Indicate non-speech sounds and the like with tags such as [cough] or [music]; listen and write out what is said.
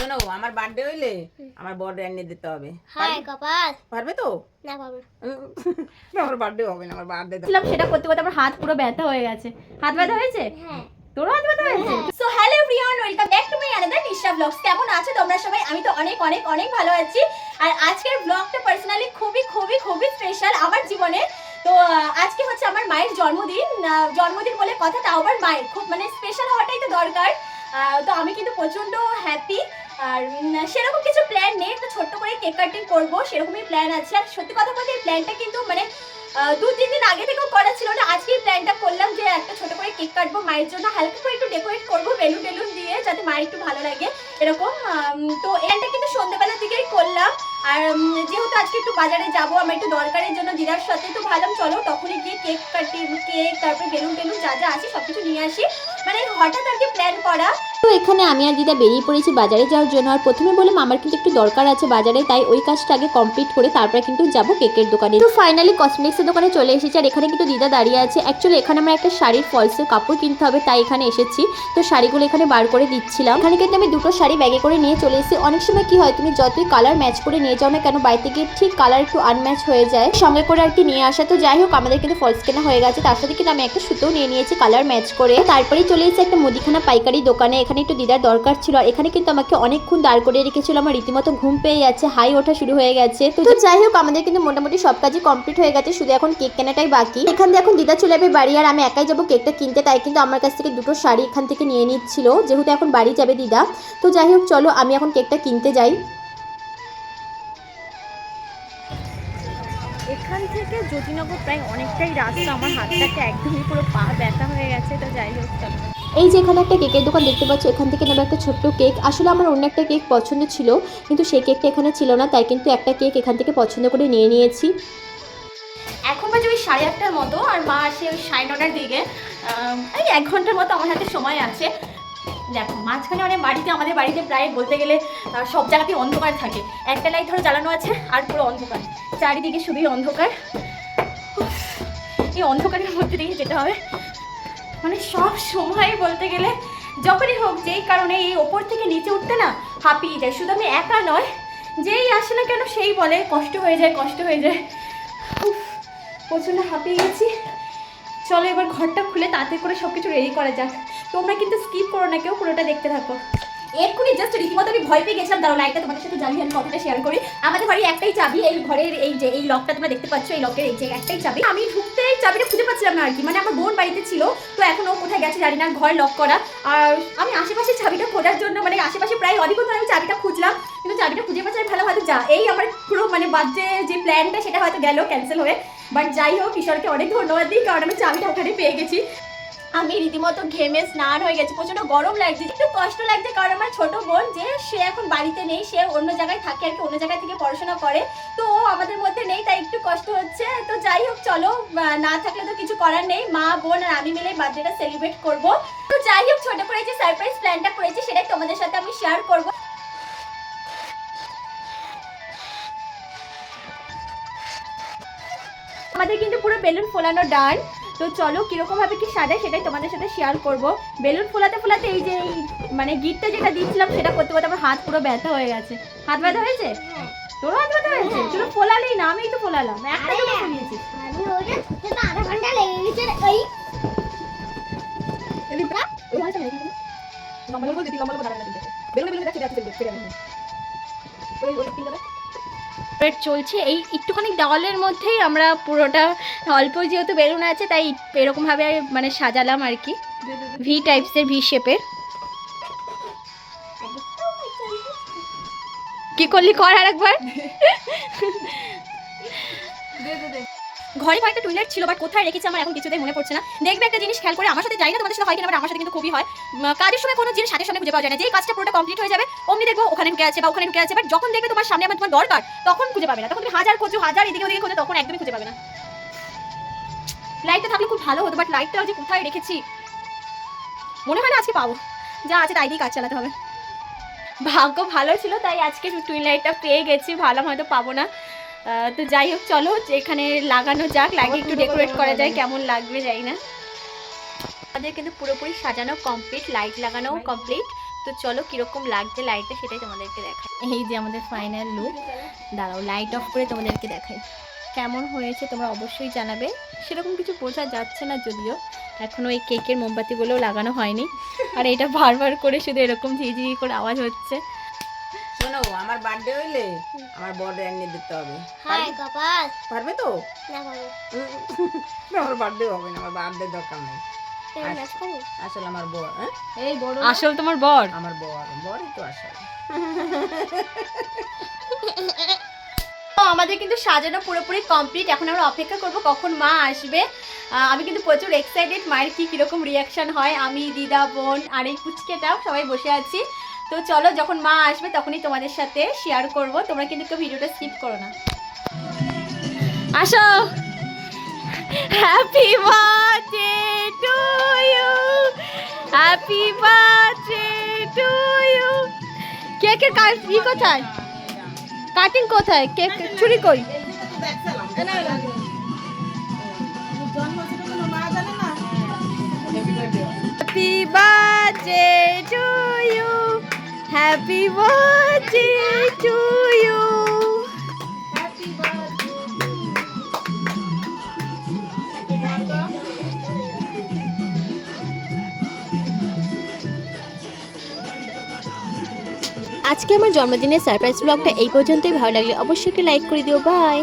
শোনো আমার বার্থডে হইলে আমার বড় এনে দিতে হবে। হাই কপাল। পারবে তো? না পাবো না। [laughs] আমার বার্থডে হবে না আমার বার্থডে ছিলাম সেটা করতে করতে আমার হাত পুরো ব্যথা হয়ে গেছে। হাত ব্যথা হয়েছে? হ্যাঁ। তোরও হাত ব্যথা হয়েছে? So hello everyone welcome back to my another Nisha blogs কেমন আছো তোমরা সবাই? আমি তো অনেক অনেক অনেক ভালো আছি। আর আজকের ব্লগটা পার্সোনালি খুবই খুবই খুবই স্পেশাল আমার জীবনে। তো আজকে হচ্ছে আমার মায়ের জন্মদিন। জন্মদিন বলে কথা তাও আবার মায়ের। খুব মানে স্পেশাল হওয়াটাই তো দরকার। আহ, তো আমি কিন্তু প্রচণ্ড হ্যাপি আর সেরকম কিছু প্ল্যান নেই তো ছোট্ট করে কেক কাটিং করব, সেরকমই প্ল্যান আছে। আর সত্যি কথা বলতে এই প্ল্যানটা কিন্তু মানে দু তিন দিন আগে থেকেও করা ছিল না আজকেই প্ল্যানটা করলাম যে একটা ছোট করে কেক কাটবো মায়ের জন্য, হালকা করে একটু ডেকোরেট করব বেলুন টেলুন দিয়ে, যাতে মায়ের একটু ভালো লাগে, এরকম তো এটা কিন্তু সন্ধ্যেবেলার দিকেই করলাম। আর যেহেতু আজকে একটু বাজারে যাব, আমার একটু দরকারের জন্য দিদার সাথে, তো ভাবলাম চলো তখনই গিয়ে কেক কাটি কেক তারপরে বেলুন টেলুন যা যা আছে সব কিছু নিয়ে আসি। মানে হঠাৎ আর কি প্ল্যান করা। তো এখানে আমি আর দিদা বেরিয়ে পড়েছি বাজারে যাওয়ার জন্য, আর প্রথমে বললাম আমার কিন্তু একটু দরকার আছে বাজারে, তাই ওই কাজটা আগে কমপ্লিট করে তারপরে কিন্তু যাব কেকের দোকানে। তো ফাইনালি কসমেটিক্সের দোকানে চলে এসেছি, আর এখানে কিন্তু দিদা দাঁড়িয়ে আছে। অ্যাকচুয়ালি এখানে আমার একটা শাড়ির ফলসের কাপড় কিনতে হবে, তাই এখানে এসেছি। তো শাড়িগুলো এখানে বার করে দিচ্ছিলাম। এখানে কিন্তু আমি দুটো শাড়ি ব্যাগে করে নিয়ে চলে এসেছি। অনেক সময় কি হয়, তুমি যতই কালার ম্যাচ করে নিয়ে যাও না কেন বাড়িতে গিয়ে ঠিক কালার একটু আনম্যাচ হয়ে যায়? সঙ্গে করে আর কি নিয়ে আসা? তো যাই হোক, আমাদের কিন্তু ফলস কেনা হয়ে গেছে। তার সাথে কিন্তু আমি একটা সুতো নিয়ে নিয়েছি কালার ম্যাচ করে। তারপরেই চলে এসেছি একটা মুদিখানা পাইকারি দোকানে। এখানে একটু দিদার দরকার ছিল। আর এখানে কিন্তু আমাকে অনেকক্ষণ দাঁড় করে রেখেছিল। আমার রীতিমতো ঘুম পেয়ে যাচ্ছে হাই ওঠা শুরু হয়ে গেছে। তো যাই হোক, আমাদের কিন্তু মোটামুটি সব কাজই কমপ্লিট হয়ে গেছে। শুধু এখন কেক কেনাটাই বাকি। এখান থেকে এখন দিদা চলে যাবে বাড়ি। আর আমি একাই যাব কেকটা কিনতে। তাই কিন্তু আমার কাছ থেকে দুটো শাড়ি এখান থেকে নিয়ে নিচ্ছিল। যেহেতু এখন বাড়ি যাবে দিদা। তো যাই হোক, চলো, আমি এখন কেকটা কিনতে যাই। এখান থেকে জ্যোতিনগর প্রায় অনেকটাই রাস্তা। আমার হাতটাকে একদমই পুরো পা ব্যথা হয়ে গেছে তো যাই হোক চলো। এই যে এখানে একটা কেকের দোকান দেখতে পাচ্ছ এখান থেকে নেব একটা ছোট্ট কেক। আসলে আমার অন্য একটা কেক পছন্দ ছিল কিন্তু সেই কেকটা এখানে ছিল না তাই কিন্তু একটা কেক এখান থেকে পছন্দ করে নিয়ে নিয়েছি। এখন বাজে ওই সাড়ে আটটার মতো আর মা আসে ওই সাড়ে নটার দিকে। এই এক ঘণ্টার মতো আমার হাতে সময় আছে। দেখো, মাঝখানে মানে বাড়িতে আমাদের বাড়িতে প্রায় বলতে গেলে সব জায়গাতেই অন্ধকার থাকে। একটা লাইট ধরো জ্বালানো আছে, আর পুরো অন্ধকার। চারিদিকে শুধুই অন্ধকার। এই অন্ধকারের মধ্যে দিয়ে যেতে হবে। মানে সব সময় বলতে গেলে, যখনই হোক, যেই কারণে এই ওপর থেকে নিচে উঠতে না হাঁপিয়ে যায়। শুধু আমি একা নয়, যেই আসে না কেন সেই বলে, কষ্ট হয়ে যায়, কষ্ট হয়ে যায়। প্রচণ্ড হাঁপিয়ে গেছি। চলো এবার ঘরটা খুলে তাতে করে সবকিছু রেডি করা যাক। তোমরা কিন্তু স্কিপ করো না, কেউ পুরোটা দেখতে থাকো। এক্ষুনি জাস্ট রীতিমতো আমি ভয় পেয়ে গেছিলাম। দাঁড়ো লাইটটা তোমাদের সাথে জ্বালিয়ে আমি কথাটা শেয়ার করি। আমাদের বাড়ি একটাই চাবি, এই ঘরের এই যে, এই লকটা তোমরা দেখতে পাচ্ছ, এই লকের এই যে একটাই চাবি। আমি ঢুকতে চাবিটা খুঁজে পাচ্ছিলাম না আর কি। মানে আমার বোন বাড়িতে ছিল, তো এখন ও কোথায় গেছে জানি না, ঘর লক করা। আর আমি আশেপাশে চাবিটা খোঁজার জন্য মানে আশেপাশে প্রায় অনেকক্ষণ আমি চাবিটা খুঁজলাম। কিন্তু চাবিটা খুঁজে পাচ্ছি ভালো হয়তো যা, এই আমার পুরো মানে বার্থডে যে প্ল্যানটা সেটা হয়তো গেল ক্যান্সেল হয়ে। বাট যাই হোক, ঈশ্বরকে অনেক ধন্যবাদ দিই, কারণ আমি চাবিটা ওখানে পেয়ে গেছি। আমি রীতিমতো ঘেমে স্নান হয়ে গেছে প্রচণ্ড গরম লাগছে। একটু কষ্ট লাগছে কারণ আমার ছোট বোন যে সে এখন বাড়িতে নেই, সে অন্য জায়গায় থাকে আর কি, অন্য জায়গা থেকে পড়াশোনা করে। তো ও আমাদের মধ্যে নেই, তাই একটু কষ্ট হচ্ছে। তো যাই হোক, চলো না থাকলে তো কিছু করার নেই। মা, বোন আর আমি মিলে বার্থডেটা সেলিব্রেট করব। তো যাই হোক, ছোট করে যে সারপ্রাইজ প্ল্যানটা করেছি, সেটাই তোমাদের সাথে আমি শেয়ার করব। আমাদের কিন্তু পুরো বেলুন ফোলানো ডান তো চলো কীরকম ভাবে কি সাজায় সেটাই তোমাদের সাথে শেয়ার করব। বেলুন ফোলাতে ফোলাতে এই যে এই মানে গিটটা যেটা দিচ্ছিলাম সেটা করতে করতে আমার হাত পুরো ব্যথা হয়ে গেছে। হাত ব্যথা হয়েছে? হ্যাঁ। তোর হাত ব্যথা হয়েছে? তুই ফোলালেই না আমি তো ফোলালাম। একটা দুটো ফোলিয়েছি। আমি ওটা তো আধা ঘণ্টা লেগে গেছে ওই। ডেকোরেট চলছে। এই একটুখানি দেওয়ালের মধ্যেই আমরা পুরোটা, অল্প যেহেতু বেলুন আছে, তাই এরকমভাবে মানে সাজালাম আর কি। ভি টাইপসের ভি শেপের কি করলি? কর আর একবার [laughs] ঘরে কয়েকটা টুইলেট ছিল বাট কোথায় রেখেছি আমার এখন কিছুতেই মনে পড়ছে না। দেখবে একটা জিনিস খেয়াল করে, আমার সাথে যাই না তোমাদের সাথে হয় কিনা আমার সাথে কিন্তু খুবই হয়। কাজের সময় কোনো জিনিস হাতের সামনে খুঁজে পাওয়া যায় না। যেই কাজটা পুরোটা কমপ্লিট হয়ে যাবে, অমনি দেখব ওখানে ঢুকে আছে বা ওখানে ঢুকে আছে বাট যখন দেখবে তোমার সামনে আমার তোমার দরকার, তখন খুঁজে পাবে না। তখন তুমি হাজার খোঁজো, হাজার এদিকে ওদিকে খোঁজো, তখন একদমই খুঁজে পাবে না। লাইটটা থাকলে খুব ভালো হতো বাট লাইটটা যে কোথায় রেখেছি, মনে হয় না আজকে পাবো। যা আছে তাই দিয়ে কাজ চালাতে হবে। ভাগ্য ভালো ছিল, তাই আজকে টুইন লাইটটা পেয়ে গেছি, ভালো হয়তো পাবো না। তো যাই হোক, চলো, এখানে লাগানো যাক, লাগিয়ে একটু ডেকোরেট করা যায়, কেমন লাগবে যাই না। আমাদের কিন্তু পুরোপুরি সাজানো কমপ্লিট লাইট লাগানো কমপ্লিট তো চলো, কীরকম লাগছে লাইটটা সেটাই তোমাদেরকে দেখাই। এই যে আমাদের ফাইনাল লুক দাঁড়াও লাইট অফ করে তোমাদেরকে দেখাই। কেমন হয়েছে তোমরা অবশ্যই জানাবে। সেরকম কিছু বোঝা যাচ্ছে না যদিও। এখনও এই কেকের মোমবাতিগুলোও লাগানো হয়নি। আর এটা বারবার করে শুধু এরকম ঝিঝি করে আওয়াজ হচ্ছে। শোনো আমার বার্থডে হইলে আমার বড় এনে দিতে হবে। পারবে? তো? না পারব। না, আমার বার্থডে হবে না আমার বার্থডে দরকার নেই। আসলে আমার বর হ্যাঁ? এই বড় আসল তোমার বর? আমার বর বরই তো আসলে। আমাদের কিন্তু সাজানো পুরোপুরি কমপ্লিট এখন আমরা অপেক্ষা করব কখন মা আসবে। আমি কিন্তু প্রচুর এক্সাইটেড মায়ের কি কীরকম রিয়াকশন হয়। আমি দিদা বোন আর এই কুচকেটাও সবাই বসে আছি। তো চলো, যখন মা আসবে তখনই তোমাদের সাথে শেয়ার করব। তোমরা কিন্তু কেউ ভিডিওটা স্কিপ করো না। আসো। Happy birthday to you happy birthday to you কেকের কাজ ই কোথায়? কাটিং কোথায়? কেক চুরি কই happy birthday happy birthday to you আজকে আমার জন্মদিনের সারপ্রাইজ ব্লগটা এই পর্যন্তই। ভালো লাগলে অবশ্যই একটা লাইক করে দিও। বাই